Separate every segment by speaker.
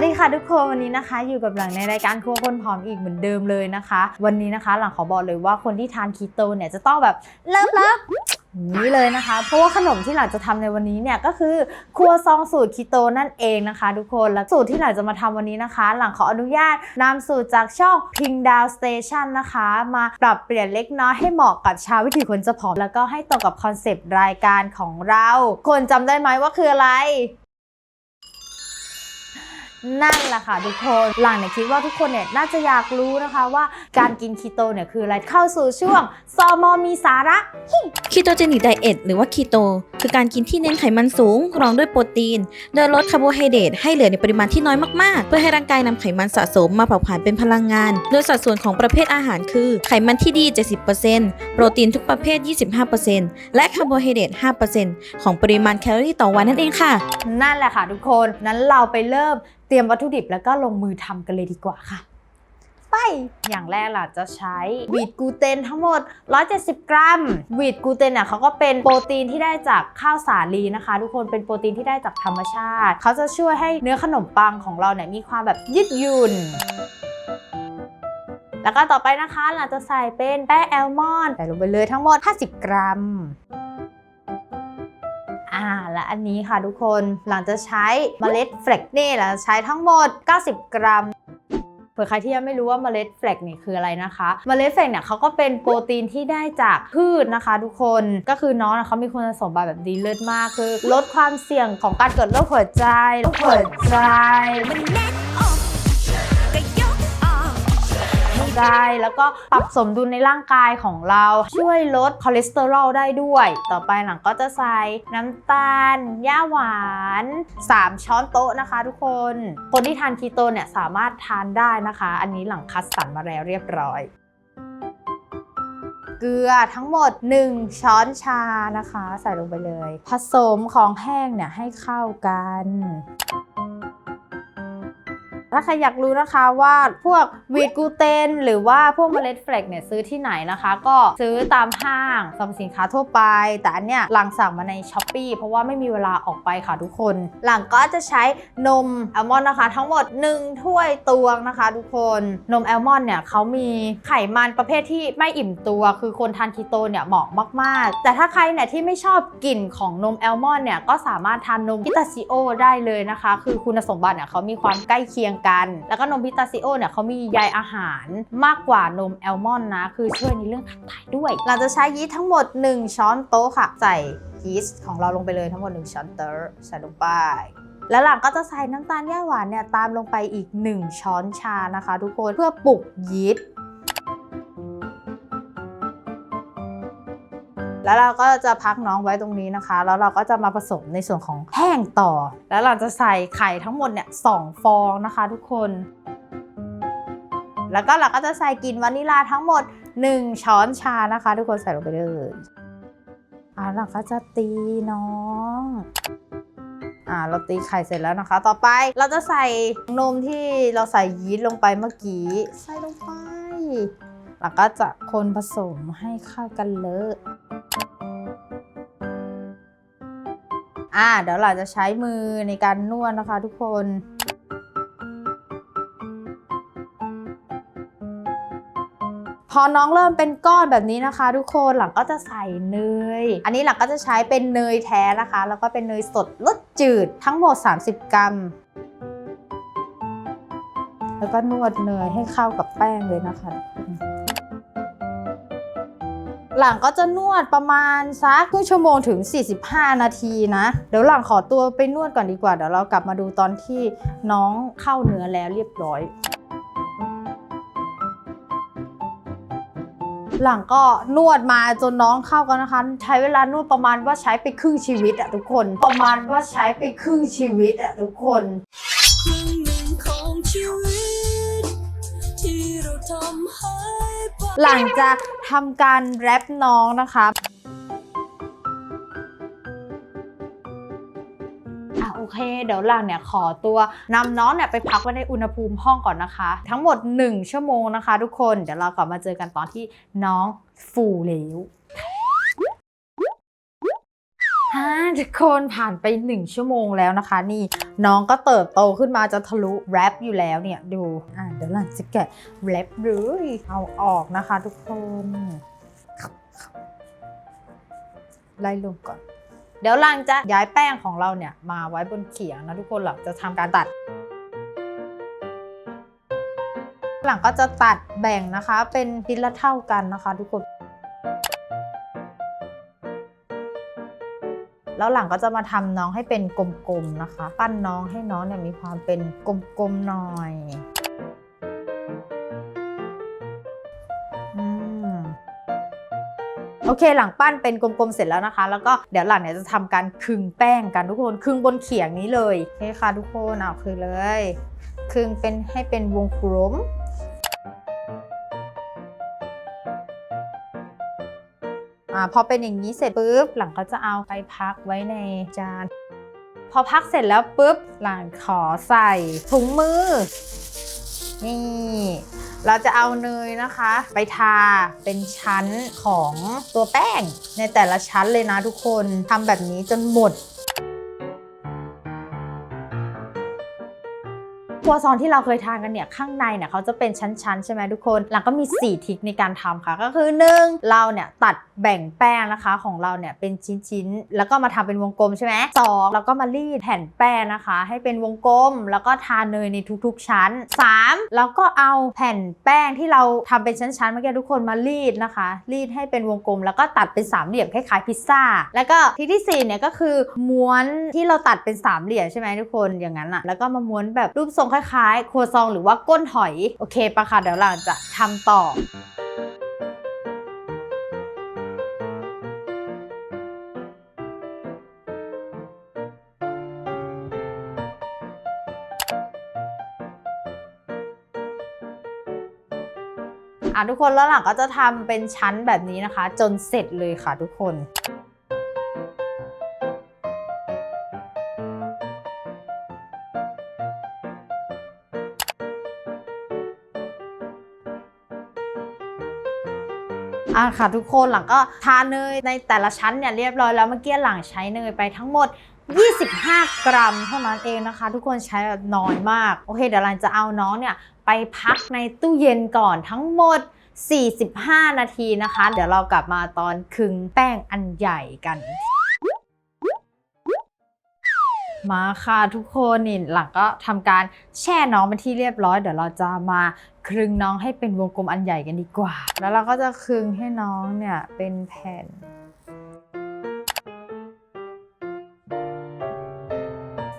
Speaker 1: วัสดีค่ะทุกคนวันนี้นะคะ อยู่กับหลังในรายการครัวคนผอมอีกเหมือนเดิมเลยนะคะ วันนี้นะคะหลังขอบอกเลยว่าคนที่ทานคีโตเนี่ยจะต้องแบบเลิฟเลิฟนี้เลยนะคะ เพราะว่าขนมที่หลังจะทำในวันนี้เนี่ยก็คือครัวซองสูตรคีโตนั่นเองนะคะ ทุกคนและสูตรที่หลังจะมาทำวันนี้นะคะ หลังขออนุญาตนำสูตรจากช่อง Ping Down Station นะคะ มาปรับเปลี่ยนเล็กน้อยให้เหมาะกับชาววิถีคนจะผอมแล้วก็ให้ตรงกับคอนเซปต์รายการของเรา คนจำได้ไหมว่าคืออะไร นั่นแหละค่ะทุกคนหลังเนี่ยคิดว่าทุกคนเนี่ยน่าจะอยากรู้นะคะว่าการกินคีโตเนี่ยคืออะไรเข้าสู่ช่วงซอมอมีสาระ
Speaker 2: คีโตเจนิกไดเอทหรือว่าคีโตคือการกินที่เน้นไขมันสูงรองด้วยโปรตีน โดยลดคาร์โบไฮเดรตให้เหลือในปริมาณที่น้อยมากๆ เพื่อให้ร่างกายนำไขมันสะสมมาเผาผลาญเป็นพลังงาน โดยสัดส่วนของประเภทอาหารคือ ไขมันที่ดี 70%โปรตีนทุกประเภท 25%และคาร์โบไฮเดรต5%ของปริมาณแคลอรี่ต่อวันนั่นเองค่ะ
Speaker 1: นั่นแหละค่ะทุกคนนั้นเราไปเริ่ม เตรียมวัตถุดิบแล้วก็ลงมือทำกันเลยดีกว่าค่ะ ไป อย่างแรกล่ะจะใช้วีดกลูเตนทั้งหมด 170 กรัมวีดกลูเตนเนี่ยเขาก็เป็นโปรตีนที่ได้จากข้าวสาลีนะคะ ทุกคนเป็นโปรตีนที่ได้จากธรรมชาติ เขาจะช่วยให้เนื้อขนมปังของเราเนี่ยมีความแบบยืดหยุ่นแล้วก็ต่อไปนะคะเราจะใส่เป็นแป้งแอลมอนด์ใส่ลงไปเลยทั้งหมด 50 กรัม อ่าและอันนี้ค่ะทุกคนหลังจะใช้เมล็ดเฟล็กนี่หลังจะใช้ทั้งหมด 90 กรัมเผื่อใครที่ยังไม่รู้ว่าเมล็ดเฟลกนี่คืออะไรนะคะเมล็ดเฟลกเนี่ยเขาก็เป็นโปรตีนที่ได้จากพืชนะคะ ทุกคนก็คือน้องเขามีคุณสมบัติแบบดีเลิศมากคือ ลดความเสี่ยงของการเกิดโรคหัวใจโรคหัวใจ ได้ แล้วก็ปรับสมดุลในร่างกายของเราช่วยลดคอเลสเตอรอลได้ด้วย ต่อไปหลังก็จะใส่น้ำตาลย่าหวาน 3 ช้อนโต๊ะนะคะ ทุกคน คนที่ทานคีโตเนี่ยสามารถทานได้นะคะ อันนี้หลังคัดสรรมาแล้วเรียบร้อยเกลือทั้งหมด 1 ช้อนชานะคะ ใส่ลงไปเลย ผสมของแห้งเนี่ยให้เข้ากัน ถ้าใครอยากรู้นะคะว่าพวกวีดกูเตนหรือว่าพวกเมล็ดเฟลกเนี่ยซื้อที่ไหนนะคะ ก็ซื้อตามห้างสรรพสินค้าทั่วไป แต่อันเนี้ยหลังสั่งมาในช้อปปีเพราะว่าไม่มีเวลาออกไปค่ะทุกคน หลังก็จะใช้นมแอลมอนด์นะคะ ทั้งหมด 1 ถ้วยตวงนะคะ ทุกคนนมแอลมอนด์เนี่ยเขามีไขมันประเภทที่ไม่อิ่มตัว คือคนทานคีโตเนี่ยเหมาะมาก ๆ แต่ถ้าใครเนี่ยที่ไม่ชอบกลิ่นของนมแอลมอนด์เนี่ยก็สามารถทานนมพิตาชิโอได้เลยนะคะ คือคุณสมบัติเนี่ยเขามีความใกล้เคียงกัน แล้วก็นมพิตาซิโอเนี่ยเขามีใยอาหารมากกว่านมแอลมอนด์นะ คือช่วยในเรื่องขับถ่ายด้วย เราจะใช้ยีสต์ทั้งหมด 1 ช้อนโต๊ะค่ะ ใส่ยีสต์ของเราลงไปเลยทั้งหมด 1 ช้อนโต๊ะใส่ลงไปแล้วหลังก็จะใส่น้ำตาลย่าหวานเนี่ยตามลงไปอีก 1 ช้อนชานะคะ ทุกคนเพื่อปลุกยีสต์ แล้วเราก็จะพักน้องไว้ตรงนี้นะคะ แล้วเราก็จะมาผสมในส่วนของแห้งต่อ แล้วเราจะใส่ไข่ทั้งหมดเนี่ยสองฟองนะคะทุกคน แล้วก็เราก็จะใส่กลิ่นวานิลาทั้งหมด 1 ช้อนชานะคะ ทุกคนใส่ลงไปเลยอ่าเราก็จะตีน้องอ่าเราตีไข่เสร็จแล้วนะคะ ต่อไปเราจะใส่นมที่เราใส่ยีสต์ลงไปเมื่อกี้ ใส่ลงไป แล้วก็จะคนผสมให้เข้ากันเลย อ่าเดี๋ยวเราจะใช้มือในการนวดนะคะทุกคนพอน้องเริ่มเป็นก้อนแบบนี้นะคะ ทุกคนหลังก็จะใส่เนย อันนี้หลังก็จะใช้เป็นเนยแท้นะคะ แล้วก็เป็นเนยสดรสจืดทั้งหมด 30 กรัม แล้วก็นวดเนยให้เข้ากับแป้งเลยนะคะ หลังก็จะนวดประมาณสักครึ่งชั่วโมงถึง 45 นาทีนะ เดี๋ยวหลังขอตัวไปนวดก่อนดีกว่า เดี๋ยวเรากลับมาดูตอนที่น้องเข้าเนื้อแล้วเรียบร้อยหลังก็นวดมาจนน้องเข้ากันนะคะ ใช้เวลานวดประมาณว่าใช้ไปครึ่งชีวิตอะทุกคน ประมาณว่าใช้ไปครึ่งชีวิตอะทุกคน
Speaker 3: ห
Speaker 1: ลังจะทำการแรปน้องนะคะอะโอเค เดี๋ยวหลังเนี่ยขอตัวนำน้องเนี่ยไปพักไว้ในอุณหภูมิห้องก่อนนะคะ ทั้งหมด 1 ชั่วโมงนะคะ ทุกคนเดี๋ยวเรากลับมาเจอกันตอนที่น้องฟูแล้วฮ่าทุกคนผ่านไป 1 ชั่วโมงแล้วนะคะ นี่น้องก็เติบโตขึ้นมาจะทะลุแรปอยู่แล้วเนี่ยดูอ่า เดี๋ยวหลังจะแกะแรปเลยเอาออกนะคะทุกคนไล่ลงก่อน เดี๋ยวหลังจะย้ายแป้งของเราเนี่ยมาไว้บนเขียงนะทุกคนหลังจะทำการตัด หลังก็จะตัดแบ่งนะคะเป็นทิศละเท่ากันนะคะทุกคนแล้วหลังก็จะมาทำน้องให้เป็นกลมๆนะคะ ปั้นน้องให้น้องเนี่ยมีความเป็นกลมๆหน่อย โอเคหลังปั้นเป็นกลมๆเสร็จแล้วนะคะ แล้วก็เดี๋ยวหลังเนี่ยจะทำการคึงแป้งกันทุกคนคึงบนเขียงนี้เลยโอเคค่ะทุกคนเอาคือเลยคึงเป็นให้เป็นวงกลมอ่าพอเป็นอย่างนี้เสร็จปุ๊บหลังก็จะเอาไปพักไว้ในจาน พอพักเสร็จแล้วปุ๊บหลังขอใส่ถุงมือ นี่ เราจะเอาเนยนะคะ ไปทาเป็นชั้นของตัวแป้งในแต่ละชั้นเลยนะทุกคนทำแบบนี้จนหมด รัวซองที่เราเคยทานกันเนี่ยข้างในเนี่ยเขาจะเป็นชั้นๆ ใช่ไหมทุกคน หลังก็มี 4 ทิคในการทำค่ะ ก็คือ 1. เราเนี่ยตัดแบ่งแป้งนะคะของเราเนี่ยเป็นชิ้นๆ แล้วก็มาทำเป็นวงกลมใช่ไหมสองแล้วก็มารีดแผ่นแป้งนะคะ ให้เป็นวงกลม แล้วก็ทาเนยในทุกๆ ชั้น 3. แล้วก็เอาแผ่นแป้งที่เราทำเป็นชั้นๆเมื่อกี้ทุกคนมารีดนะคะ รีดให้เป็นวงกลม แล้วก็ตัดเป็นสามเหลี่ยมคล้ายๆพิซซ่า แล้วก็ทิที่สี่เนี่ยก็คือม้วนที่เราตัดเป็นสามเหลี่ยมใช่ไหมทุกคนอย่างนั้นอะแล้วก็มาม้วนแบบรูปทรงคล้ายๆ ครัวซองหรือว่าก้นหอย โอเคปะคะเดี๋ยวเราจะทำต่ออะทุกคนแล้วหลังก็จะทำเป็นชั้นแบบนี้นะคะ จนเสร็จเลยค่ะทุกคน อะค่ะทุกคนหลังก็ทาเนยในแต่ละชั้นเนี่ยเรียบร้อยแล้วเมื่อกี้หลังใช้เนยไปทั้งหมด 25 กรัมเท่านั้นเองนะคะ ทุกคนใช้แบบน้อยมากโอเคเดี๋ยวหลังจะเอาน้องเนี่ยไปพักในตู้เย็นก่อนทั้งหมด 45 นาทีนะคะ เดี๋ยวเรากลับมาตอนคึงแป้งอันใหญ่กัน มาค่ะทุกคนนี่หลังก็ทำการแช่น้องเป็นที่เรียบร้อย เดี๋ยวเราจะมาคลึงน้องให้เป็นวงกลมอันใหญ่กันดีกว่า แล้วเราก็จะคลึงให้น้องเนี่ยเป็นแผ่น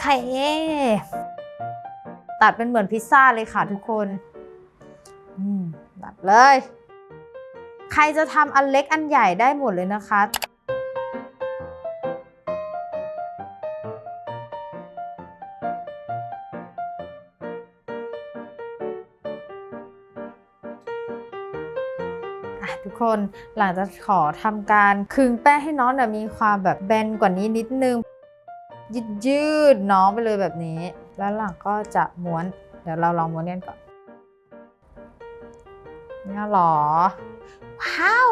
Speaker 1: ไข่ตัดเป็นเหมือนพิซซ่าเลยค่ะทุกคนตัดเลย ใครจะทำอันเล็กอันใหญ่ได้หมดเลยนะคะ ทุกคนหลังจากขอทำการคึงแป้งให้น้องเนี่ยมีความแบบแบนกว่านี้นิดนึง ยืดยืดน้องไปเลยแบบนี้ แล้วหลังก็จะม้วน เดี๋ยวเราลองม้วนกันก่อนเนี่ยหรอ ว้าว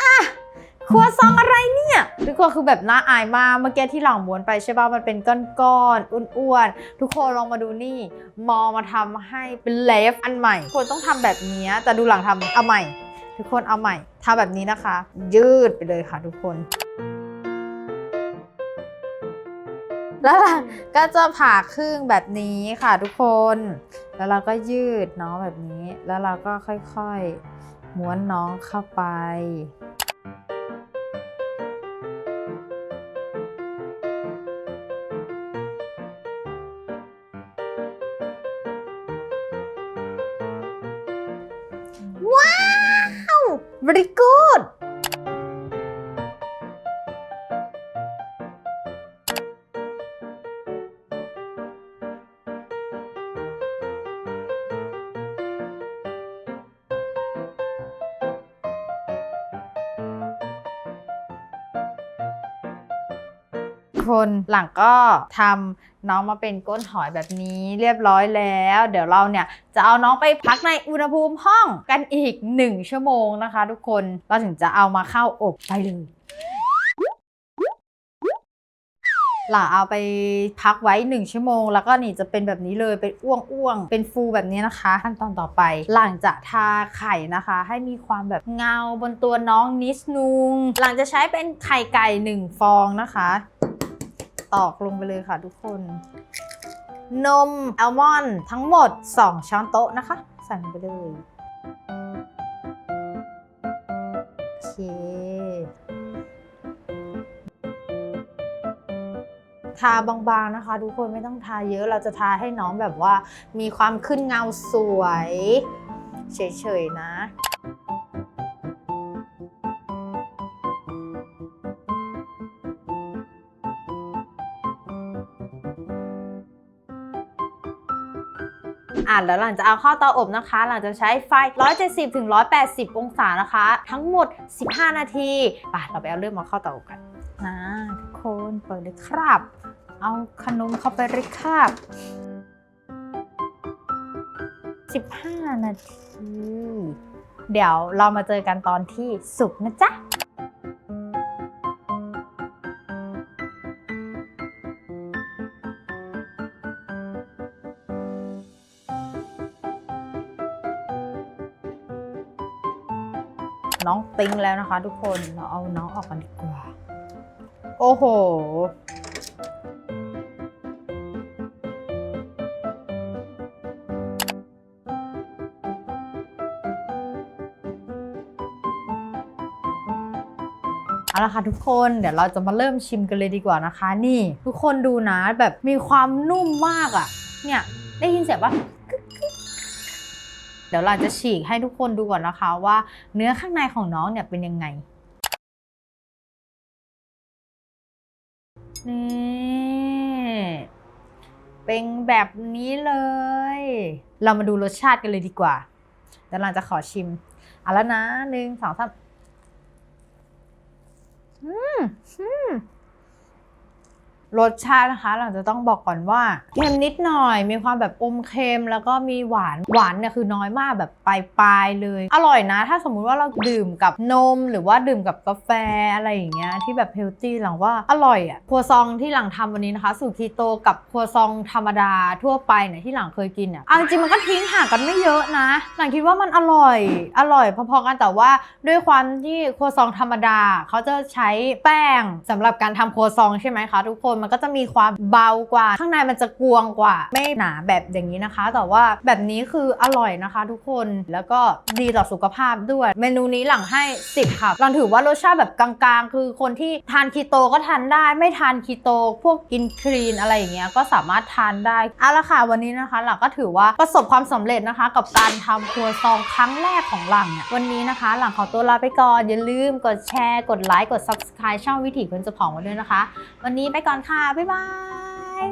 Speaker 1: อะครัวซองอะไรเนี่ยทุกคนคือแบบน่าอายมากเมื่อกี้ที่หลังม้วนไปใช่ป่ะมันเป็นก้อนๆอ้วนๆทุกคนลองมาดูนี่ มอมาทำให้เป็นเลฟอันใหม่คนต้องทำแบบนี้แต่ดูหลังทำเอาใหม่ ทุกคนเอาใหม่ทำแบบนี้นะคะ ยืดไปเลยค่ะทุกคน แล้วเราก็จะผ่าครึ่งแบบนี้ค่ะทุกคน แล้วเราก็ยืดน้องแบบนี้ แล้วเราก็ค่อยๆม้วนน้องเข้าไป very good คนหลังก็ทำน้องมาเป็นก้นหอยแบบนี้เรียบร้อยแล้ว เดี๋ยวเราเนี่ยจะเอาน้องไปพักในอุณหภูมิห้องกันอีก 1 ชั่วโมงนะคะ ทุกคนเราถึงจะเอามาเข้าอบไปเลยหลังเอาไปพักไว้ 1 ชั่วโมง แล้วก็นี่จะเป็นแบบนี้เลยเป็นอ้วงอ้วงเป็นฟูแบบนี้นะคะ ขั้นตอนต่อไป หลังจะทาไข่นะคะ ให้มีความแบบเงาบนตัวน้องนิดนึงหลังจะใช้เป็นไข่ไก่ 1 ฟองนะคะ ตอกลงไปเลยค่ะทุกคน นมแอลมอนด์ทั้งหมด 2 ช้อนโต๊ะนะคะ ใส่ลงไปเลย โอเค ทาบางๆนะคะ ทุกคนไม่ต้องทาเยอะเราจะทาให้น้องแบบว่ามีความขึ้นเงาสวย เฉยๆนะ อะแล้วหลังจะเอาเข้าเตาอบนะคะ หลังจะใช้ไฟ 170ถึง180 องศานะคะ ทั้งหมด 15 นาทีไปเราไปเอาเริ่มมาเข้าเตาอบกันนะทุกคนเปิดเลยครับ เอาขนมเข้าไปเลยครับ15 นาที เดี๋ยวเรามาเจอกันตอนที่สุกนะจ๊ะ น้องติ้งแล้วนะคะ ทุกคนเราเอาน้องออกกันดีกว่า โอ้โหเอาละค่ะทุกคนเดี๋ยวเราจะมาเริ่มชิมกันเลยดีกว่านะคะ นี่ ทุกคนดูนะแบบมีความนุ่มมากอะ่ะ เนี่ย ได้ยินเสียงปะกึ เดี๋ยวเราจะฉีกให้ทุกคนดูก่อนนะคะว่าเนื้อข้างในของน้องเนี่ยเป็นยังไง นี่เป็นแบบนี้เลย เรามาดูรสชาติกันเลยดีกว่าเดี๋ยวเราจะขอชิมเอาแล้วนะหนึ่งสองสามอืมอืม รสชาตินะคะ เราจะต้องบอกก่อนว่าเค็มนิดหน่อยมีความแบบอมเค็มแล้วก็มีหวานหวานเนี่ยคือน้อยมากแบบปลายๆเลย อร่อยนะ ถ้าสมมุติว่าเราดื่มกับนม หรือว่าดื่มกับกาแฟอะไรอย่างเงี้ยที่แบบเฮลตี้หลังว่าอร่อยอะ่ะครัวซองที่หลังทำวันนี้นะคะ สูตรคีโตกับครัวซองธรรมดาทั่วไปเนี่ยที่หลังเคยกินเนี่ยเอาจริงมันก็ทิ้งห่างกันไม่เยอะนะ หลังคิดว่ามันอร่อยอร่อยพอๆกันแต่ว่าด้วยความที่ครัวซองธรรมดาเขาจะใช้แป้งสำหรับการทำครัวซองใช่ไหมคะทุกคนมันก็จะมีความเบากว่า ข้างในมันจะกวงกว่า ไม่หนาแบบอย่างนี้นะคะ แต่ว่าแบบนี้คืออร่อยนะคะ ทุกคนแล้วก็ดีต่อสุขภาพด้วย เมนูนี้หลังให้ 10 ค่ะหลังถือว่ารสชาติแบบกลางๆ คือคนที่ทานคีโตก็ทานได้ ไม่ทานคีโตพวกกินคลีนอะไรอย่างเงี้ยก็สามารถทานได้เอาละค่ะวันนี้นะคะหลังก็ถือว่าประสบความสำเร็จนะคะ กับการทำครัวซองครั้งแรกของหลังเนี่ยวันนี้นะคะ หลังขอตัวลาไปก่อนอย่าลืมกดแชร์กดไลค์กด subscribe ช่องวิถีคนจะผองไว้ด้วยนะคะ วันนี้ไปก่อนค่ะ บ๊ายบาย